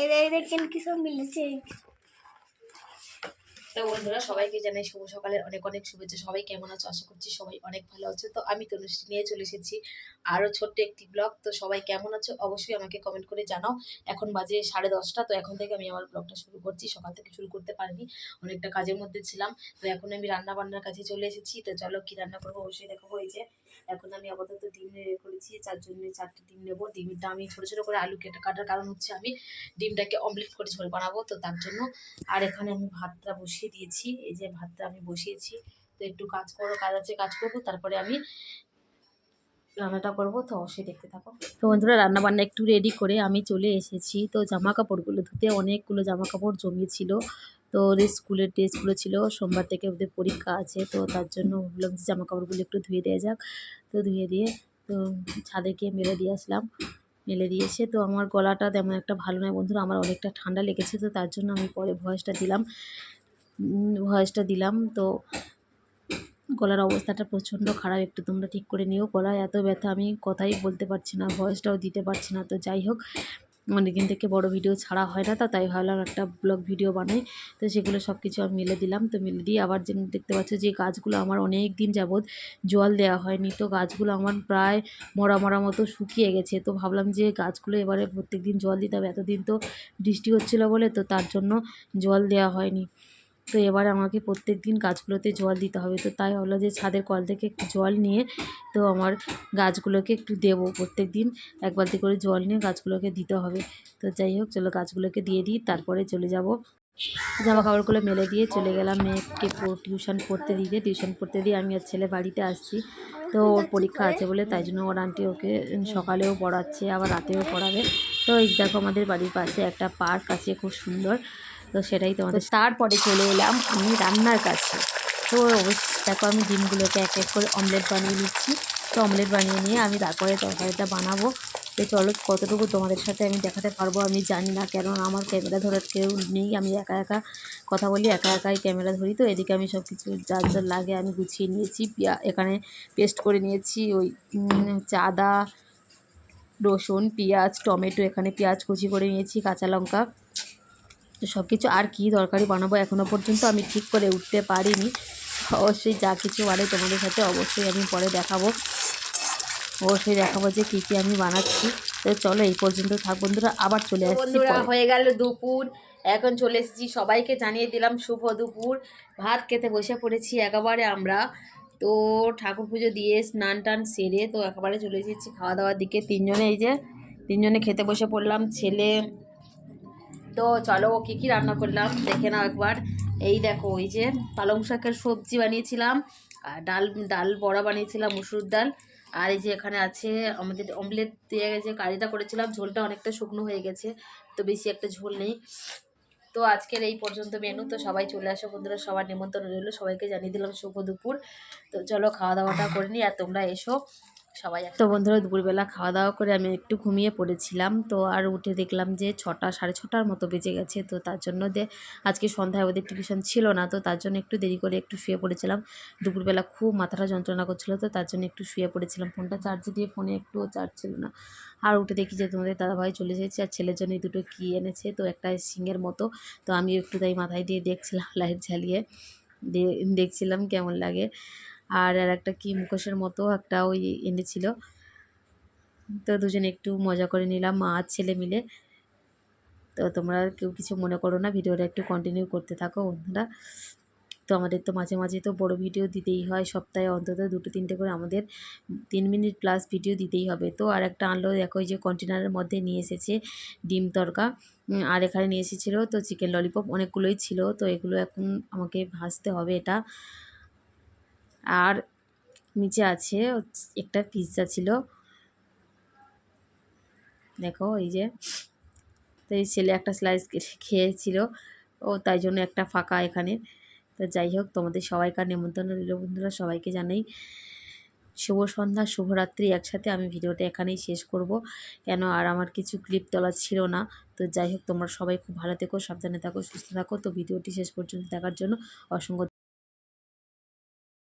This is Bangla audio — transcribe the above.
এই দেখেন মিলেছে? তো বন্ধুরা, সবাইকে জানাই শুভ সকালের অনেক অনেক শুভেচ্ছা। সবাই কেমন আছো? আশা করছি সবাই অনেক ভালো আছে। তো আমি তনুশ্রী নিয়ে চলে এসেছি আরও ছোট্ট একটি ব্লগ তো সবাই কেমন আছো? অবশ্যই আমাকে কমেন্ট করে জানাও। এখন বাজে সাড়ে দশটা, তো এখন থেকে আমি আমার ব্লগটা শুরু করছি। সকাল থেকে শুরু করতে পারিনি, অনেকটা কাজের মধ্যে ছিলাম। তো এখন আমি রান্না বান্নার কাছে চলে এসেছি। তো চলো কি রান্না করব অবশ্যই এই যে এখন আমি আপাতত ডিম করেছি চারজনের চারটে ডিম নেব। ডিমটা আমি ছোটো ছোটো করে আলু কেটে কাটার কারণ হচ্ছে আমি ডিমটাকে অমলেট করে ঝোল বানাবো, তো তার জন্য। আর এখানে আমি ভাতটা বসিয়ে দিয়েছি, এই যে ভাতটা আমি বসিয়েছি। তো একটু কাজ করো, কাজ আছে, কাজ করব। তারপরে আমি রান্নাটা করব, তো অবশ্যই দেখতে থাকো। তো বন্ধুরা রান্না বান্না একটু রেডি করে আমি চলে এসেছি। তো জামা কাপড়গুলো ধুতে অনেকগুলো জামা কাপড় জমিয়েছিল। তো ওদের স্কুলের ড্রেসগুলো ছিল, সোমবার থেকে ওদের পরীক্ষা আছে, তো তার জন্য ভাবলাম যে জামা কাপড়গুলো একটু ধুয়ে দেওয়া যাক। তো ধুয়ে দিয়ে তো ছাদে গিয়ে মেলে দিয়ে আসলাম। মেলে দিয়ে এসে তো আমার গলাটা তেমন একটা ভালো নয় বন্ধুরা, আমার অনেকটা ঠান্ডা লেগেছে, তো তার জন্য আমি পরে ভয়েসটা দিলাম। ভয়েসটা দিলাম, তো গলার অবস্থাটা প্রচণ্ড খারাপ, একটু তোমরা ঠিক করে নিও। গলায় এত ব্যথা, আমি কথাই বলতে পারছি না, ভয়েসটাও দিতে পারছি না, তো যাই হোক। অনেকদিন থেকে বড় ভিডিও ছাড়া হয় না তো, তাই ভাবলাম একটা ব্লগ ভিডিও বানাই। তো সেগুলো সব কিছু আমি মেলে দিলাম। তো মেলে দিয়ে আবার যেমন দেখতে পাচ্ছ যে গাছগুলো আমার অনেক দিন যাবৎ জল দেওয়া হয়নি। তো গাছগুলো আমার প্রায় মরা মরা মতো শুকিয়ে গেছে। তো ভাবলাম যে গাছগুলো এবারে প্রত্যেক দিন জল দিতে হবে। এতদিন তো বৃষ্টি হচ্ছিল বলে, তো তার জন্য জল দেওয়া হয়নি। তো এবারে আমাকে প্রত্যেক দিন গাছগুলোতে জল দিতে হবে। তো তাই হলো যে ছাদের কল থেকে একটু জল নিয়ে, তো আমার গাছগুলোকে একটু দেবো প্রত্যেক দিন এক বালতি করে জল নিয়ে গাছগুলোকে দিতে হবে। তো যাই হোক, চলো গাছগুলোকে দিয়ে দিই, তারপরে চলে যাব। জামা কাপড়গুলো মেলে দিয়ে চলে গেলাম মেয়েকে টিউশন পড়তে দিতে। টিউশন পড়তে দিয়ে আমি আর ছেলে বাড়িতে আসছি। তো ওর পরীক্ষা আছে বলে তাই জন্য ওর আন্টি ওকে সকালেও পড়াচ্ছে, আবার রাতেও পড়াবে। তো এই দেখো আমাদের বাড়ির পাশে একটা পার্ক আছে, খুব সুন্দর। তো সেটাই তোমাদের তারপরে চলে এলাম আমি রান্নার কাছে। তো দেখো আমি ডিমগুলোকে এক এক করে অমলেট বানিয়ে নিচ্ছি। তো অমলেট বানিয়ে নিয়ে আমি তারপরে তরকারিটা বানাবো। তো চলো কতটুকু তোমাদের সাথে আমি দেখাতে পারব আমি জানি না কেন আমার ক্যামেরা ধরার কেউ নেই। আমি একা একা কথা বলি একা একাই ক্যামেরা ধরি। তো এদিকে আমি সব কিছু যা যা লাগে আমি গুছিয়ে নিয়েছি। এখানে পেস্ট করে নিয়েছি ওই চাদা রসুন পেঁয়াজ টমেটো এখানে পেঁয়াজ কুচি করে নিয়েছি কাঁচা লঙ্কা। তো সব কিছু আর কী দরকারি বানাবো এখনও পর্যন্ত আমি ঠিক করে উঠতে পারিনি। অবশ্যই যা কিছু বাড়ে তোমাদের সাথে অবশ্যই আমি পরে দেখাবো। অবশ্যই দেখাবো যে কী কী আমি বানাচ্ছি। তো চলো এই পর্যন্ত থাক বন্ধুরা আবার চলে আসছি বন্ধুরা হয়ে গেল দুপুর। এখন চলে এসেছি সবাইকে জানিয়ে দিলাম শুভ দুপুর। ভাত খেতে বসে পড়েছি একেবারে আমরা। তো ঠাকুর পুজো দিয়ে স্নান টান সেরে তো একেবারে চলে এসেছি খাওয়া দাওয়ার দিকে। তিনজনে এই যে তিনজনে খেতে বসে পড়লাম। ছেলে তো চলো কী কী রান্না করলাম, দেখে নাও একবার। এই দেখো, ওই যে পালং শাকের সবজি বানিয়েছিলাম, আর ডাল ডাল বড়া বানিয়েছিলাম, মুসুর ডাল। আর এই যে এখানে আছে, আমাদের অমলেট দিয়ে যে কারিটা করেছিলাম, ঝোলটা অনেকটা শুকনো হয়ে গেছে, তো বেশি একটা ঝোল নেই। তো আজকের এই পর্যন্ত মেনু তো সবাই চলে আসো বন্ধুরা, সবার নিমন্ত্রণ রইল, সবাইকে জানিয়ে দিলাম শুভ দুপুর। তো চলো খাওয়া দাওয়াটা করে নিই, আর তোমরা এসো। সবাই তো বন্ধুরা দুপুরবেলা খাওয়া দাওয়া করে আমি একটু ঘুমিয়ে পড়েছিলাম। তো আর উঠে দেখলাম যে ছটা সাড়ে ছটার মতো বেজে গেছে। তো তার জন্য যে আজকে সন্ধ্যায় ওদের টিউশন ছিল না। তো তার জন্য একটু দেরি করে একটু শুয়ে পড়েছিলাম। দুপুরবেলা খুব মাথাটা যন্ত্রণা করছিল। তো তার জন্য একটু শুয়ে পড়েছিলাম। ফোনটা চার্জে দিয়ে ফোনে একটুও চার্জ ছিল না। আর উঠে দেখি যে তোমাদের দাদাভাই চলে এসেছে আর ছেলের জন্য দুটো কী এনেছে। তো একটা সিংয়ের মতো। তো আমি একটু তাই মাথায় দিয়ে দেখছিলাম লাইট ঝালিয়ে দেখছিলাম কেমন লাগে। আর আর একটা কি মুখোশের মতো একটা ওই এনেছিল। তো দুজনে একটু মজা করে নিলাম, মা আর ছেলে মিলে। তো তোমরা কেউ কিছু মনে করো না, ভিডিওটা একটু কন্টিনিউ করতে থাকো বন্ধুরা। তো আমাদের তো মাঝে মাঝে তো বড় ভিডিও দিতেই হয়, সপ্তাহে অন্তত দুটো তিনটে করে আমাদের তিন মিনিট প্লাস ভিডিও দিতেই হবে। তো আর একটা আনলো, দেখো যে কন্টেনারের মধ্যে নিয়ে এসেছে ডিম তরকা। আর এখানে নিয়ে এসেছিল তো চিকেন ললিপপ অনেকগুলোই ছিল। তো এগুলো এখন আমাকে ভাজতে হবে এটা। আর নিচে আছে একটা পিৎজা ছিল। দেখো এই যে, তো এই ছেলে একটা স্লাইস খেয়েছিল, ও তাই জন্য একটা ফাঁকা এখানে। তো যাই হোক, তোমাদের সবাইকার নিমন্ত্রণ রইল বন্ধুরা, সবাইকে জানাই শুভ সন্ধ্যা, শুভরাত্রি। একসাথে আমি ভিডিওটা এখানেই শেষ করব। কেন আর আমার কিছু ক্লিপ তোলা ছিল না। তো যাই হোক, তোমরা সবাই খুব ভালো থেকো, সাবধানে থাকো, সুস্থ থাকো। তো ভিডিওটি শেষ পর্যন্ত দেখার জন্য অসংখ্য